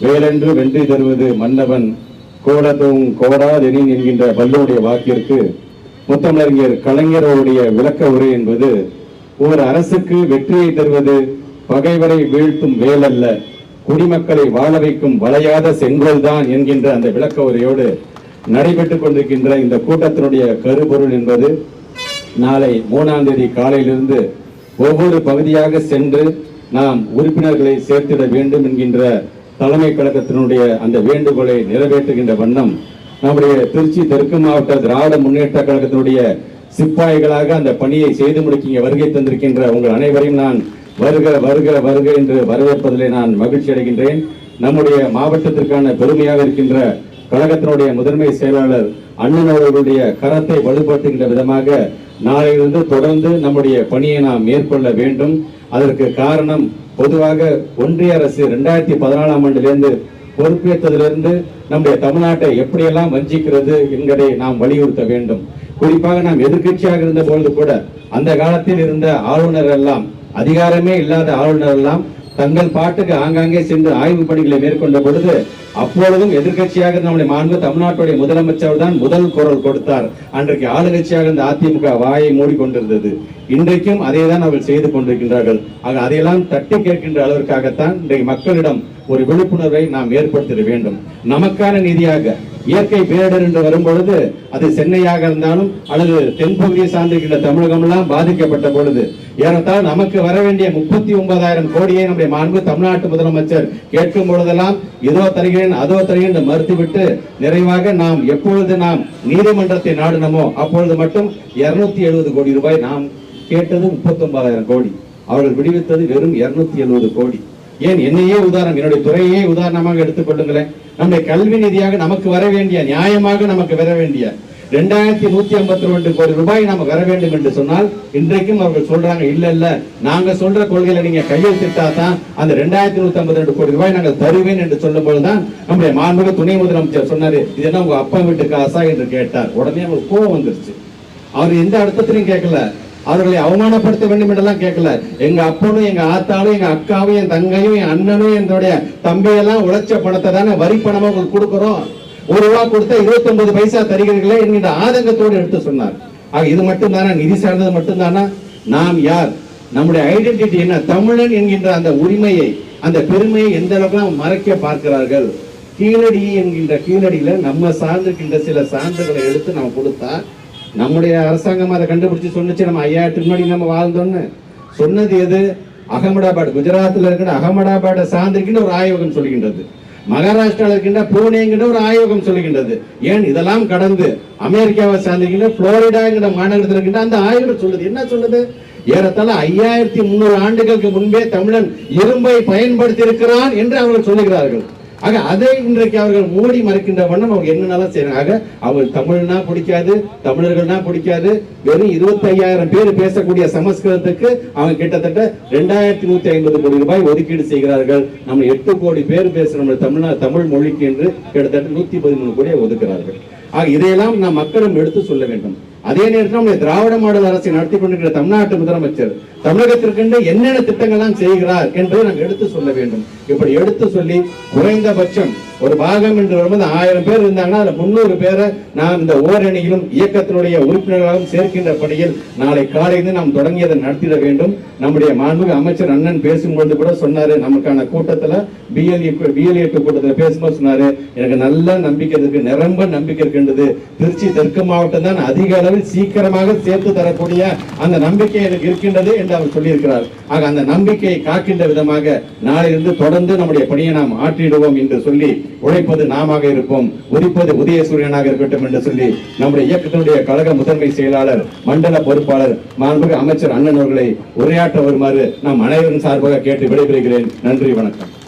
வேலென்று வெற்றி தருவது மன்னவன் கோடதும் கோடாதெனின் என்கின்ற வல்லோடைய வாக்கிற்கு முத்தமிழறிஞர் கலைஞரோடைய விளக்க உரை என்பது ஒரு அரசுக்கு வெற்றியை தருவது பகைவரை வீழ்த்தும் வேலல்ல குடிமக்களை வாழ வைக்கும் வளையாத செங்கோல் தான் என்கின்ற அந்த விளக்க உரையோடு நடைபெற்றுக் கொண்டிருக்கின்ற இந்த கூட்டத்தினுடைய கருபொருள் என்பது நாளை மூணாம் தேதி காலையிலிருந்து ஒவ்வொரு பகுதியாக சென்று நாம் உறுப்பினர்களை சேர்த்திட வேண்டும் என்கின்ற தலைமை கழகத்தினுடைய அந்த வேண்டுகோளை நிறைவேற்றுகின்ற வண்ணம் நம்முடைய திருச்சி தெற்கு மாவட்ட திராவிட முன்னேற்ற கழகத்தினுடைய சிப்பாய்களாக அந்த பணியை செய்து முடிக்க வருகை தந்திருக்கின்ற உங்கள் அனைவரையும் நான் வருக வருக வருக என்று வரவேற்பதிலே நான் மகிழ்ச்சி அடைகின்றேன். நம்முடைய மாவட்டத்திற்கான பெருமையாக இருக்கின்ற கழகத்தினுடைய முதன்மை செயலாளர் அண்ணன் அவர்களுடைய கரத்தை வலுப்படுத்துகின்ற விதமாக நாளையிலிருந்து தொடர்ந்து நம்முடைய பணியை நாம் மேற்கொள்ள வேண்டும். அதற்கு காரணம் பொதுவாக ஒன்றிய அரசு ரெண்டாயிரத்தி பதினாலாம் ஆண்டிலிருந்து பொறுப்பேற்றதிலிருந்து நம்முடைய தமிழ்நாட்டை எப்படியெல்லாம் வஞ்சிக்கிறது என்பதை நாம் வலியுறுத்த வேண்டும். குறிப்பாக நாம் எதிர்க்கட்சியாக இருந்த பொழுது கூட அந்த காலத்தில் இருந்த ஆளுநர் எல்லாம் அதிகாரமே இல்லாத ஆளுநர் எல்லாம் தங்கள் பாட்டுக்கு ஆங்காங்கே சென்று ஆய்வு பணிகளை மேற்கொண்ட பொழுது அப்பொழுதும் எதிர்க்கட்சியாக நம்முடைய மாண்பு தமிழ்நாட்டுடைய முதலமைச்சர் தான் முதல் குரல் கொடுத்தார். அன்றைக்கு ஆளுங்கட்சியாக இந்த அதிமுக வாயை மூடிக்கொண்டிருந்தது இன்றைக்கும் அதே தான் அவர்கள் செய்து கொண்டிருக்கின்றார்கள். ஆக அதையெல்லாம் தட்டி கேட்கின்ற அளவிற்காகத்தான் இன்றைக்கு மக்களிடம் ஒரு விழிப்புணர்வை நாம் ஏற்படுத்திட வேண்டும். நமக்கான நிதியாக இயற்கை பேரிடர் என்று வரும்பொழுது அது சென்னையாக இருந்தாலும் அல்லது தென்பகுதியை சார்ந்திருக்கின்ற தமிழகம் எல்லாம் பாதிக்கப்பட்ட பொழுது. ஏறத்தால் நமக்கு வர வேண்டிய முப்பத்தி ஒன்பதாயிரம் கோடியை நம்முடைய மாண்பு தமிழ்நாட்டு முதலமைச்சர் கேட்கும் பொழுதெல்லாம் இதோ தருகிறேன் அதோ தருகிறேன் என்று மறுத்துவிட்டு நிறைவாக நாம் எப்பொழுது நாம் நீதிமன்றத்தை நாடினமோ அப்பொழுது மட்டும் இருநூத்தி எழுபது கோடி ரூபாய் நாம் கேட்டது முப்பத்தி ஒன்பதாயிரம் கோடி. அவர்கள் விடுவித்தது வெறும் இருநூத்தி எழுபது கோடி. ஏன் என்னையே உதாரணம் என்னுடைய துறையே உதாரணமாக எடுத்துக்கொள்ளுங்களேன் நம்முடைய கல்வி நிதியாக நமக்கு வர வேண்டிய நியாயமாக நமக்கு வர வேண்டிய ரெண்டாயிரத்தி நூத்தி ஐம்பத்தி ரெண்டு கோடி ரூபாய் நாம வர வேண்டும் என்று சொன்னால் இன்றைக்கும் அவர்கள் சொல்றாங்க இல்ல இல்ல நாங்க சொல்ற கொள்கையில நீங்க கையெழுத்திட்டா தான் அந்த ரெண்டாயிரத்தி நூத்தி ஐம்பத்தி ரெண்டு கோடி ரூபாய் நாங்கள் தருவேன் என்று சொல்லும் பொழுதுதான் நம்முடைய மாண்புமிகு துணை முதலமைச்சர் சொன்னாரு இது என்ன உங்க அப்பா வீட்டு காசா என்று கேட்டார். உடனே அவருக்கு கோவம் வந்துருச்சு. அவர் எந்த அர்த்தத்திலையும் கேட்கல. அவர்களை அவமானப்படுத்த வேண்டும் என்றெல்லாம் கேட்கல. எங்க அப்பனும் எங்க ஆத்தாலும் எங்க அக்காவும் என் தங்கையும் என் அண்ணனும் என்னுடைய தம்பியெல்லாம் உழைச்ச பணத்தை தானே வரி பணமா உங்களுக்கு கொடுக்குறோம்? ஒரு ரூபா கொடுத்தா இருபத்தி ஒன்பது பைசா தருகிறீர்களே என்கின்ற ஆதங்கத்தோடு எடுத்து சொன்னார். ஆக இது மட்டும் தானே நிதி சார்ந்தது மட்டும் தானா நாம் யார்? நம்முடைய ஐடென்டிட்டி என்ன? தமிழன் என்கின்ற அந்த உரிமையை அந்த பெருமையை எந்த அளவுக்கு மறைக்க பார்க்கிறார்கள்? கீழடி என்கின்ற கீழடியில நம்ம சார்ந்திருக்கின்ற சில சான்றுகளை எடுத்து நம்ம கொடுத்தா நம்முடைய அரசாங்கம் அதை கண்டுபிடிச்சு சொன்னுச்சு நம்ம ஐயாயிரத்துக்கு முன்னாடி நம்ம வாழ்ந்தோம்னு. சொன்னது எது? அகமதாபாத். குஜராத்தில் இருக்கின்ற அகமதாபாத்தை சார்ந்திருக்கின்ற ஒரு ஆய்வகம் சொல்கின்றது. மகாராஷ்டிராவில் இருக்கின்ற பூனேங்கிற ஒரு ஆய்வகம் சொல்லுகின்றது ஏன்? இதெல்லாம் கடந்து அமெரிக்காவை சார்ந்திருக்கின்ற புளோரிடாங்கிற மாநகரத்தில் இருக்கின்ற அந்த ஆய்வகம் சொல்லுது. என்ன சொல்லுது? ஏறத்தாழ ஐயாயிரத்தி முன்னூறு ஆண்டுகளுக்கு முன்பே தமிழன் இரும்பை பயன்படுத்தி இருக்கிறான் என்று அவர்கள் சொல்லுகிறார்கள். ஆக அதை இன்றைக்கு அவர்கள் மூடி மறைக்கின்ற வண்ணம் அவங்க என்னென்னலாம் செய்யறாங்க ஆக அவங்க தமிழ்னா பிடிக்காது தமிழர்கள்னா பிடிக்காது. வெறும் இருபத்தி ஐயாயிரம் பேர் பேசக்கூடிய சமஸ்கிருதத்துக்கு அவங்க கிட்டத்தட்ட ரெண்டாயிரத்தி நூத்தி ஐம்பது கோடி ரூபாய் ஒதுக்கீடு செய்கிறார்கள். நம்ம எட்டு கோடி பேர் பேசுற நம்ம தமிழ்நா தமிழ் மொழிக்கு என்று கிட்டத்தட்ட நூத்தி பதிமூணு கோடியை ஒதுக்கிறார்கள். ஆக இதையெல்லாம் நாம் மக்களும் எடுத்து சொல்ல வேண்டும். அதே நேரத்தில் நம்முடைய திராவிட மாடல் அரசை நடத்தி கொண்டிருக்கிற தமிழ்நாட்டு முதலமைச்சர் தமிழகத்திற்கென்று என்னென்ன திட்டங்கள்லாம் செய்கிறார் என்பதை நாம் எடுத்து சொல்ல வேண்டும். இப்படி எடுத்து சொல்லி குறைந்தபட்சம் ஒரு பாகம் என்று வரும்போது ஆயிரம் பேர் இருந்தாங்கன்னா அதில் முன்னூறு பேரை நாம் இந்த ஓரணியிலும் இயக்கத்தினுடைய உறுப்பினர்களாகவும் சேர்க்கின்ற பணியில் நாளை காலையிலிருந்து நாம் தொடங்கியதை நடத்திட வேண்டும். நம்முடைய மாண்புமிகு அமைச்சர் அண்ணன் பேசும்பொழுது கூட சொன்னாரு நமக்கான கூட்டத்தில் பிஎல்இ பிஎல்ஏ கூட்டத்தில் பேசும்போது சொன்னாரு எனக்கு நல்ல நம்பிக்கை இருக்கு நிரம்ப நம்பிக்கை இருக்கின்றது. திருச்சி தெற்கு மாவட்டம் தான் அதிக அளவில் சீக்கிரமாக சேர்த்து தரக்கூடிய அந்த நம்பிக்கை எனக்கு இருக்கின்றது என்று அவர் சொல்லியிருக்கிறார். ஆக அந்த நம்பிக்கையை காக்கின்ற விதமாக நாளிலிருந்து தொடர்ந்து நம்முடைய பணியை நாம் ஆற்றிடுவோம் என்று சொல்லி உழைப்பது நாமாக இருப்போம். உதிப்பது உதயசூரியனாக இருக்கட்டும் என்று சொல்லி நம்முடைய இயக்கத்தினுடைய கழக முதன்மை செயலாளர் மண்டல பொறுப்பாளர் மாண்புமிகு அமைச்சர் அண்ணன் அவர்களை உரையாற்ற வருமாறு நாம் அனைவரும் சார்பாக கேட்டு விடைபெறுகிறேன். நன்றி வணக்கம்.